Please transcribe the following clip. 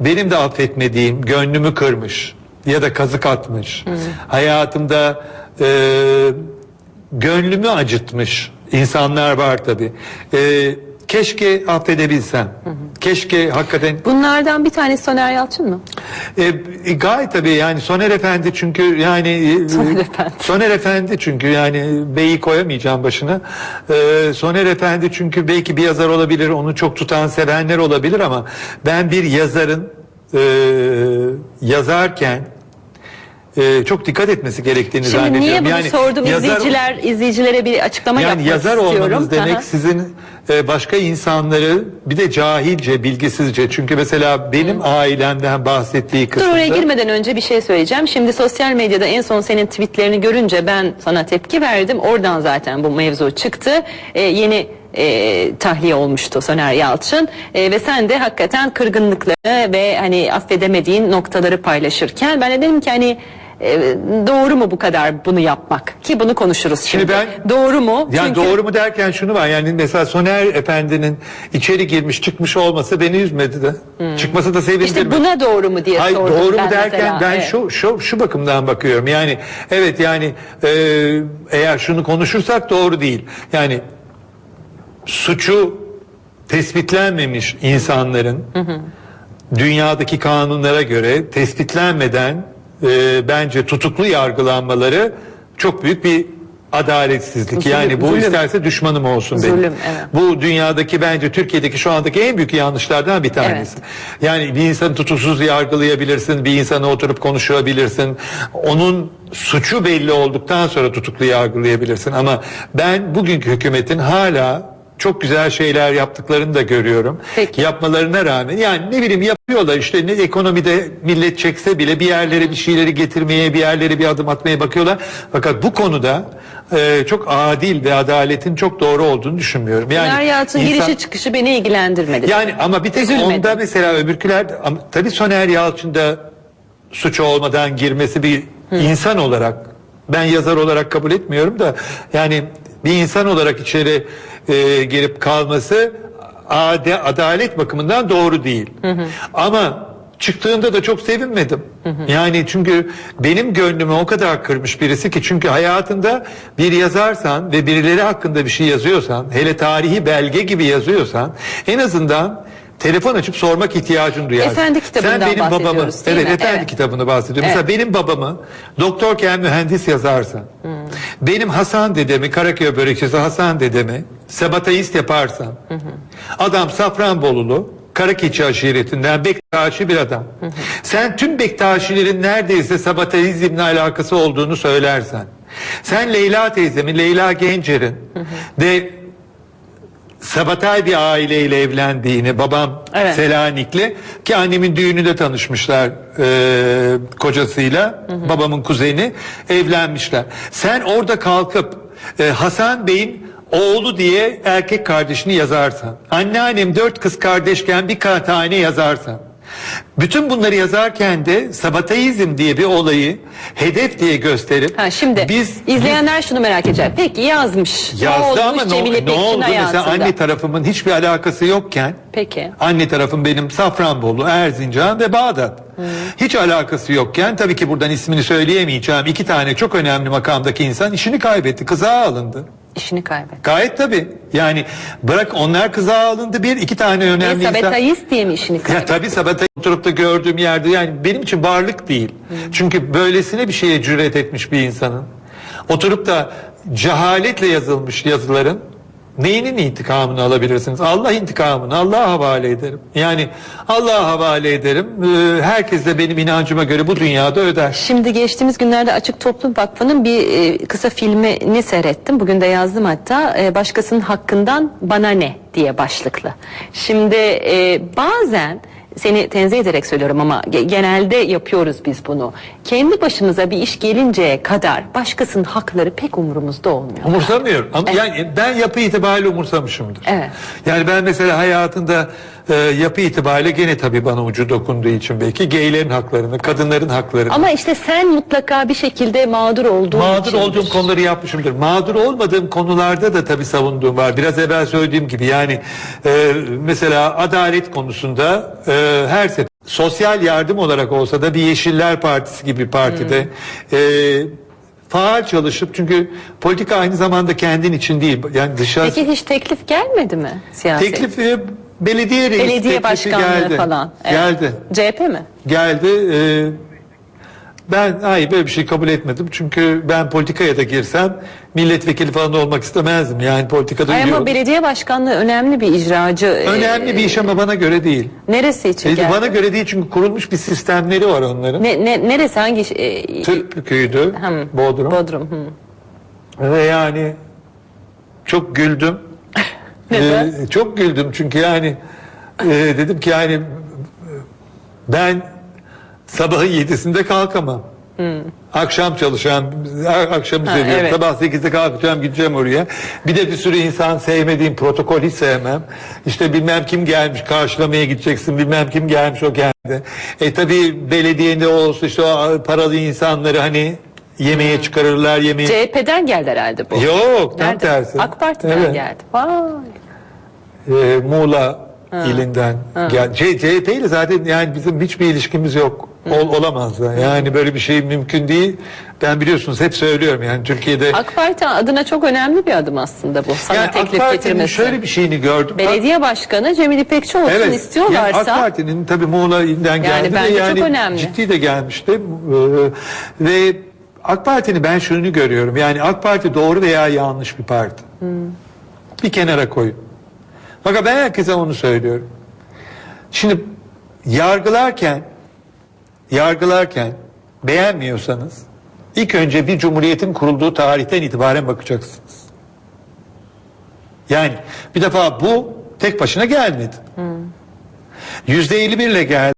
benim de affetmediğim, gönlümü kırmış ya da kazık atmış. Hayatımda e, gönlümü acıtmış insanlar var tabii. E, keşke affedebilsem. Keşke hakikaten Bunlardan bir tanesi Soner Yalçın mı? e, e, gayet tabii yani Soner Efendi çünkü yani e, Soner Efendi. Soner Efendi çünkü yani beyi koyamayacağım başına. E, Soner Efendi çünkü belki bir yazar olabilir, onu çok tutan sevenler olabilir ama ben bir yazarın e, yazarken e, çok dikkat etmesi gerektiğini Şimdi zannediyorum. niye bunu sordum yazar- izleyiciler izleyicilere bir açıklama yani yapmak yazar istiyorum. olmanız demek Aha. sizin e, başka insanları bir de cahilce, bilgisizce çünkü mesela benim ailemden bahsettiği Dur kısımda oraya girmeden önce bir şey söyleyeceğim. Şimdi sosyal medyada en son senin tweetlerini görünce ben sana tepki verdim. Oradan zaten bu mevzu çıktı. Ee, yeni e, tahliye olmuştu Soner Yalçın E, ve sen de hakikaten kırgınlıkları ve hani affedemediğin noktaları paylaşırken ben de dedim ki hani e, doğru mu bu kadar bunu yapmak ki bunu konuşuruz şimdi. Şimdi ben- doğru mu? Yani Çünkü- doğru mu derken şunu var yani mesela Soner Efendi'nin içeri girmiş çıkmış olması beni üzmedi de. Çıkması da sevindirmedi. Hmm. İşte buna doğru mu diye Hayır sordum doğru mu ben derken mesela. ben Evet. şu şu şu bakımdan bakıyorum. Yani evet yani e, eğer şunu konuşursak doğru değil. Yani suçu tespitlenmemiş insanların dünyadaki kanunlara göre tespitlenmeden e, bence tutuklu yargılanmaları çok büyük bir adaletsizlik. Zulüm, yani bu zulüm. isterse düşmanım olsun benim. Zulüm, evet. Bu dünyadaki bence Türkiye'deki şu andaki en büyük yanlışlardan bir tanesi. Yani bir insanı tutuksuz yargılayabilirsin, bir insanı oturup konuşabilirsin. Onun suçu belli olduktan sonra tutuklu yargılayabilirsin. Ama ben bugünkü hükümetin hala çok güzel şeyler yaptıklarını da görüyorum. Peki. Yapmalarına rağmen yani ne bileyim yapıyorlar işte ne ekonomide millet çekse bile bir yerlere bir şeyleri getirmeye bir yerlere bir adım atmaya bakıyorlar. Fakat bu konuda e, çok adil ve adaletin çok doğru olduğunu düşünmüyorum. Yani Soner Yalçın insan- girişi çıkışı beni ilgilendirmedi. yani ama bir tek Üzülmedim. onda mesela öbürküler tabii Soner Yalçın'da suç olmadan girmesi bir insan olarak ben yazar olarak kabul etmiyorum da yani bir insan olarak içeri e, girip kalması ade, adalet bakımından doğru değil. Ama çıktığında da çok sevinmedim. Yani çünkü benim gönlümü o kadar kırmış birisi ki çünkü hayatında bir yazarsan ve birileri hakkında bir şey yazıyorsan, hele tarihi belge gibi yazıyorsan en azından telefon açıp sormak ihtiyacın duyarsın. Efendi kitabından Sen benim babamı, evet mi? efendi Evet. kitabını bahsediyorum. Evet. Mesela benim babamı doktorken mühendis yazarsan, benim Hasan dedemi, Karaköy börekçisi Hasan dedemi Sebatayist yaparsan, adam Safranbolulu, Karakeçi aşiretinden Bektaşi bir adam. Sen tüm Bektaşilerin neredeyse Sabatayizmle alakası olduğunu söylersen, sen Leyla teyzemin, Leyla Gencer'in de Sabatay bir aileyle evlendiğini babam Evet. Selanikli ki annemin düğününde tanışmışlar e, kocasıyla babamın kuzeni evlenmişler. Sen orada kalkıp e, Hasan Bey'in oğlu diye erkek kardeşini yazarsan anneannem dört kız kardeşken bir ka- tane yazarsan bütün bunları yazarken de Sabatayizm diye bir olayı hedef diye gösterip Ha şimdi biz izleyenler şunu merak edecek. Peki yazmış. ne Yazdı olmuş ama ne, Cemile ne oldu mesela hayatında? anne tarafımın hiçbir alakası yokken Peki. anne tarafım benim Safranbolu, Erzincan ve Bağdat. Hiç alakası yokken tabii ki buradan ismini söyleyemeyeceğim iki tane çok önemli makamdaki insan işini kaybetti, kızağa alındı. İşini kaybetti. Gayet tabii. Yani bırak onlar kızağa alındı bir, iki tane önemli Niye insan. Sabetayist diye mi işini Ya kaybetti? tabii Sabatay oturup da gördüğüm yerde yani benim için varlık değil. Çünkü böylesine bir şeye cüret etmiş bir insanın oturup da cehaletle yazılmış yazıların neyinin intikamını alabilirsiniz? Allah intikamını Allah'a havale ederim. Yani Allah'a havale ederim. Ee, herkes de benim inancıma göre bu dünyada öder. Şimdi geçtiğimiz günlerde Açık Toplum Vakfı'nın bir e, kısa filmini seyrettim. Bugün de yazdım hatta. E, başkasının hakkından bana ne diye başlıklı. Şimdi e, bazen seni tenzih ederek söylüyorum ama ge- genelde yapıyoruz biz bunu. Kendi başımıza bir iş gelinceye kadar başkasının hakları pek umurumuzda olmuyor. Umursamıyorum. Ama yani ben yapı itibariyle umursamışımdır. Evet. Yani ben mesela hayatında e, yapı itibariyle gene tabii bana ucu dokunduğu için belki geylerin haklarını, kadınların haklarını. Ama işte sen mutlaka bir şekilde mağdur olduğun Mağdur içindir. olduğum konuları yapmışımdır. Mağdur olmadığım konularda da tabii savunduğum var. Biraz evvel söylediğim gibi yani e, mesela adalet konusunda e, her sefer sosyal yardım olarak olsa da bir Yeşiller Partisi gibi partide Hmm. e, faal çalışıp çünkü politika aynı zamanda kendin için değil. Yani dışarı Peki hiç teklif gelmedi mi siyaset? teklif e, belediye reis Belediye başkanlığı geldi. falan. Evet. Geldi. CHP mi? geldi. Ee, ben hayır böyle bir şey kabul etmedim. Çünkü ben politikaya da girsem milletvekili falan olmak istemezdim. Yani politikada ama belediye başkanlığı önemli bir icracı. Önemli Ee, bir iş ama bana göre değil. Neresi için geldi? Bana göre değil çünkü kurulmuş bir sistemleri var onların. Ne, ne, neresi hangi? E, Türk köyüydü. Hı, Bodrum. Bodrum. hı. Ve yani çok güldüm. Neden? Ee, çok güldüm çünkü yani e, dedim ki yani ben sabahın yedisinde kalkamam. Akşam çalışan, a- akşamı Ha, seviyorum. evet. Sabah 8'de kalkacağım, gideceğim oraya. Bir de bir sürü insan sevmediğim protokol hiç sevmem. İşte bilmem kim gelmiş, karşılamaya gideceksin, bilmem kim gelmiş o geldi. E tabi belediyede olsa işte o paralı insanları hani yemeğe çıkarırlar, yemeğe... CHP'den geldi herhalde bu. Yok, tam Nerede? tersi. AK Parti'den Evet. geldi. Vay. e, Muğla ilinden gel. C- CHP ile zaten yani bizim hiçbir ilişkimiz yok. Ol, olamaz da. Yani böyle bir şey mümkün değil. Ben biliyorsunuz hep söylüyorum yani Türkiye'de AK Parti adına çok önemli bir adım aslında bu. Sana yani AK teklif Parti'nin getirmesi. şöyle bir şeyini gördüm. Belediye başkanı Cemil İpekçi olsun Evet. istiyorlarsa Yani AK Parti'nin tabii Muğla ilinden geldi bence ve çok yani önemli. ciddi de gelmişti. Ee, ve AK Parti'nin ben şunu görüyorum. Yani AK Parti doğru veya yanlış bir parti. Hmm. Bir kenara koyun. Fakat ben herkese onu söylüyorum. Şimdi yargılarken yargılarken beğenmiyorsanız ilk önce bir cumhuriyetin kurulduğu tarihten itibaren bakacaksınız. Yani bir defa bu tek başına gelmedi. Yüzde 51 ile geldi.